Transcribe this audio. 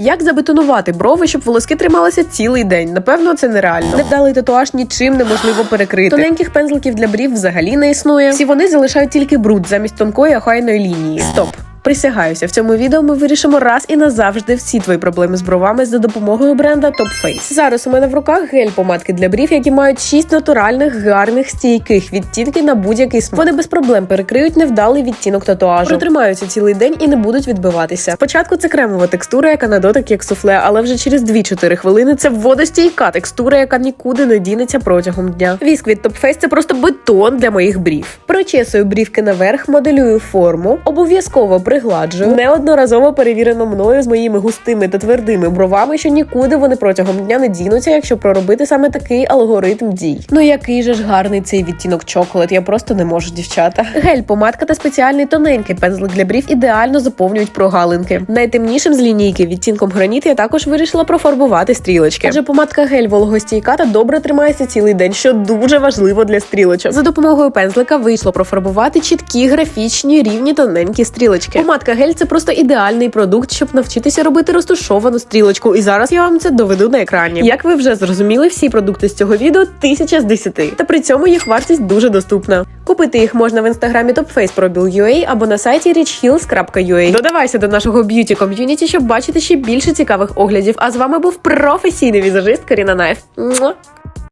Як забетонувати брови, щоб волоски трималися цілий день? Напевно, це нереально. Невдалий татуаж нічим неможливо перекрити. Тоненьких пензликів для брів взагалі не існує. Всі вони залишають тільки бруд замість тонкої охайної лінії. Стоп. Присягаюся, в цьому відео ми вирішимо раз і назавжди всі твої проблеми з бровами за допомогою бренда Top Face. Зараз у мене в руках гель помадки для брів, які мають 6 натуральних, гарних, стійких відтінків на будь-який смак. Вони без проблем перекриють невдалий відтінок татуажу, протримаються цілий день і не будуть відбиватися. Спочатку це кремова текстура, яка на дотик як суфле, але вже через 2-4 хвилини це водостійка текстура, яка нікуди не дінеться протягом дня. Віск від Top Face – це просто бетон для моїх брів. Прочесую брівки наверх, моделюю форму, обов'язково пригладжую. Неодноразово перевірено мною з моїми густими та твердими бровами, що нікуди вони протягом дня не дінуться, якщо проробити саме такий алгоритм дій. Ну який же ж гарний цей відтінок чоколад, я просто не можу, дівчата. Гель, помадка та спеціальний тоненький пензлик для брів ідеально заповнюють прогалинки. Найтемнішим з лінійки відтінком граніт я також вирішила профарбувати стрілочки. Адже помадка гель вологостійка та добре тримається цілий день, що дуже важливо для стрілочок. За допомогою пензлика вийшло профарбувати чіткі графічні рівні тоненькі стрілочки. Помадка гель це просто ідеальний продукт, щоб навчитися робити розтушовану стрілочку. І зараз я вам це доведу на екрані. Як ви вже зрозуміли, всі продукти з цього відео тисяча з 10. Та при цьому їх вартість дуже доступна. Купити їх можна в інстаграмі TopFace або на сайті richheels.ua. Додавайся до нашого б'юті ком'юніті, щоб бачити ще більше цікавих оглядів. А з вами був професійний візажист Каріна Найф.